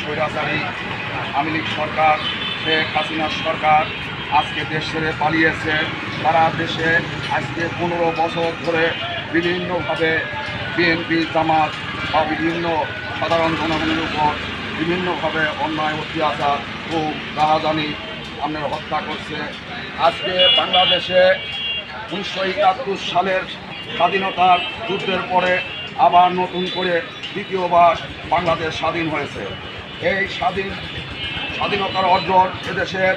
স্বৈরাচারী আওয়ামী লীগ সরকার, শেখ হাসিনার সরকার আজকে দেশ ছেড়ে পালিয়েছে। সারা দেশে আজকে পনেরো বছর ধরে বিভিন্নভাবে বিএনপি জামাত বা বিভিন্ন সাধারণ জনগণের উপর বিভিন্নভাবে অন্যায়, অত্যাচার ও রাহাজানি আপনার হত্যা করছে। আজকে বাংলাদেশে উনিশশো একাত্তর সালের স্বাধীনতার যুদ্ধের পরে আবার নতুন করে দ্বিতীয়বার বাংলাদেশ স্বাধীন হয়েছে। এই স্বাধীন, স্বাধীনতার অর্জন এদেশের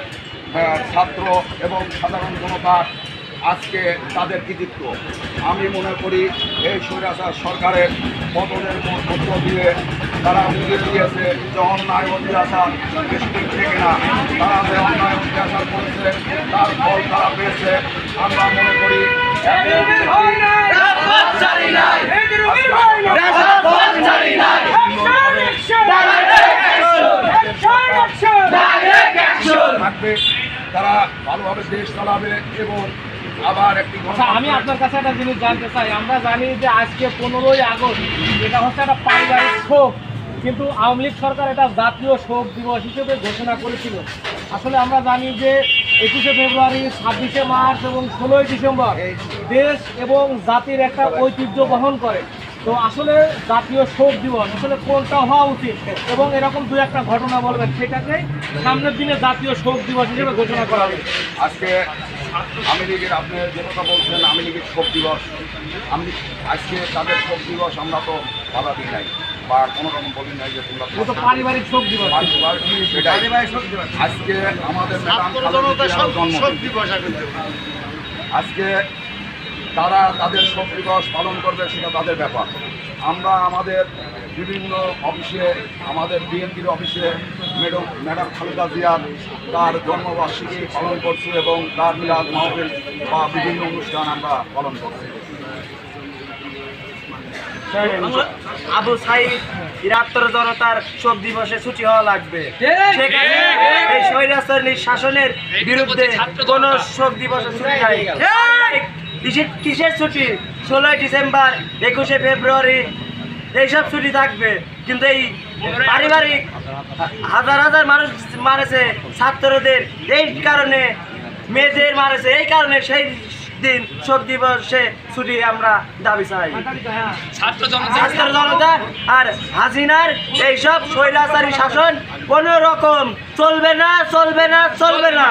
ছাত্র এবং সাধারণ জনতার আজকে তাদের কৃতিত্ব। আমি মনে করি এই স্বৈরাচার সরকারের পতনের মধ্য দিয়ে তারা বুঝে দিয়েছে যে অন্যায় অত্যাচার বেশি দিন থেকে না তারা যে অন্যায় অত্যাচার করেছে, তার ফল তারা পেয়েছে। আমরা মনে থাকবে তারা ভালোভাবে দেশ চালাবে এবং আবার একটি আচ্ছা আমি আপনার কাছে একটা জিনিস জানতে চাই। আমরা জানি যে আজকে পনেরোই আগস্ট এটা হচ্ছে একটা পারিবারিক শোক কিন্তু আওয়ামী লীগ সরকার এটা জাতীয় শোক দিবস হিসেবে ঘোষণা করেছিল। আসলে আমরা জানি যে একুশে ফেব্রুয়ারি ছাব্বিশে মার্চ এবং ষোলোই ডিসেম্বর দেশ এবং জাতির একটা ঐতিহ্য বহন করে। তো আসলে জাতীয় শোক দিবস আসলে কোনটা হওয়া উচিত? এবং এরকম দু একটা ঘটনা বলবেন সেটাকে সামনের দিনে জাতীয় শোক দিবস হিসেবে ঘোষণা করা হবে। আজকে আমি লীগের আপনি যে কথা বলছেন আমি লীগের শোক দিবস। আমি আজকে তাদের শোক দিবস আমরা তো বাধা দিই নাই বা কোনো রকম বলি নাই যে তোমরা এটা তো পারিবারিক শোক দিবস। আজকে আমাদের জন্মদিন। আজকে তারা তাদের শোক দিবস পালন করবে সেটা তাদের ব্যাপার। আমরা আমাদের বিভিন্ন অফিসে আমাদের বিএনপির অফিসে ম্যাডাম ম্যাডাম খালেদা জিয়ার তার জন্মবার্ষিকী পালন করছি এবং তার মিলাদ মাহফিল বা বিভিন্ন অনুষ্ঠান আমরা পালন করছি। আবু সাইদ ইরাত্তর জনতার শোক দিবসে ছুটি হওয়া লাগবে। সেখানে এই স্বৈরাচারী শাসনের বিরুদ্ধে কোন শোক দিবসে ছুটি নাই। কিসের- কিসের ছুটি? ষোলোই ডিসেম্বর একুশে ফেব্রুয়ারি এইসব ছুটি থাকবে। কিন্তু এই পারিবারিক হাজার হাজার মানুষ মারেছে ছাত্রদের এই কারণে মেয়েদের মারেছে এই কারণে সেই দিন শোক দিবসে ছুটি আমরা দাবি চাই। ছাত্র জনতা আর হাসিনার এইসব স্বৈরাচারী শাসন কোন রকম চলবে না চলবে না চলবে না।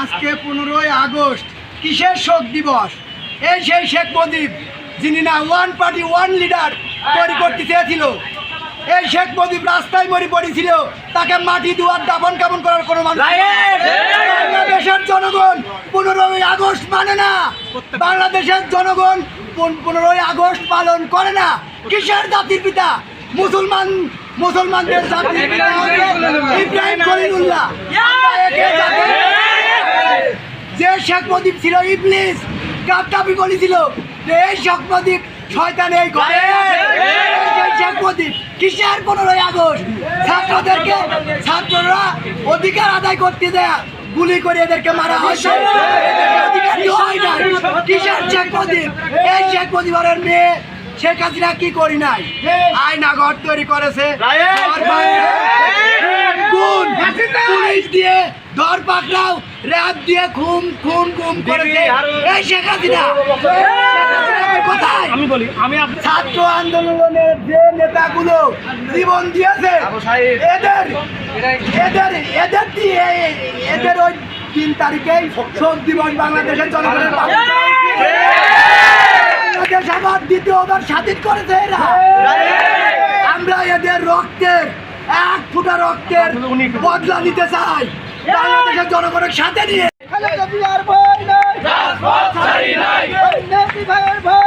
আজকে পনেরোই আগস্ট কিসের শোক দিবস? এই সেই শেখ মুজিব যিনি না ওয়ান পার্টি ওয়ান লিডার তৈরি করতে চেয়েছিল এই শেখ মুজিব রাস্তায় মরি পড়েছিল তাকে মাটি দুয়ার দাফন কামন করার কোনো মানুষ বাংলাদেশের জনগণ পনেরোই আগস্ট মানে না। বাংলাদেশের জনগণ পনেরোই আগস্ট পালন করে না। কিসের জাতির পিতা? মুসলমান মুসলমানদের জাতির পিতা ইব্রাহিম খলিলুল্লাহ। জাতির যে শেখ প্রদীপ ছিল ইবলিস গাদ্দাফি বলেছিল যে এই শেখ প্রদীপ শয়তান এই ঘরে। শেখ প্রদীপ কিসের পনেরোই আগস্ট? ছাত্রদেরকে ছাত্ররা অধিকার আদায় করতে দেয় গুলি করে এদেরকে মারা হয়েছে। হয়। কিসের শেখ প্রদীপ এই শেখ প্রদীপের মেয়ে শেখ হাসিনা কি করি নাই? আয়না ঘর তৈরি করেছে। খুন পুলিশ দিয়ে ধর পাকড়াও র্যাব দিয়ে খুন খুন খুন করেছে। এই শেখ হাসিনা। কোথায়? আমি বলি আমি ছাত্র আন্দোলনের যে নেতাগুলো জীবন দিয়েছে এদের এদের এদের দিয়ে এদের ওই তিন তারিখেই শোক দিবস বাংলাদেশের জনগণের। বাংলাদেশ আবার দ্বিতীয়বার স্বাধীন করেছে এরা। আমরা এদের রক্তের এক ফুটা রক্তের বদলা নিতে চাই। বাংলাদেশের জনগণের সাথে নিয়ে খালেদা নাই। ওই ভাইয়ের ভয়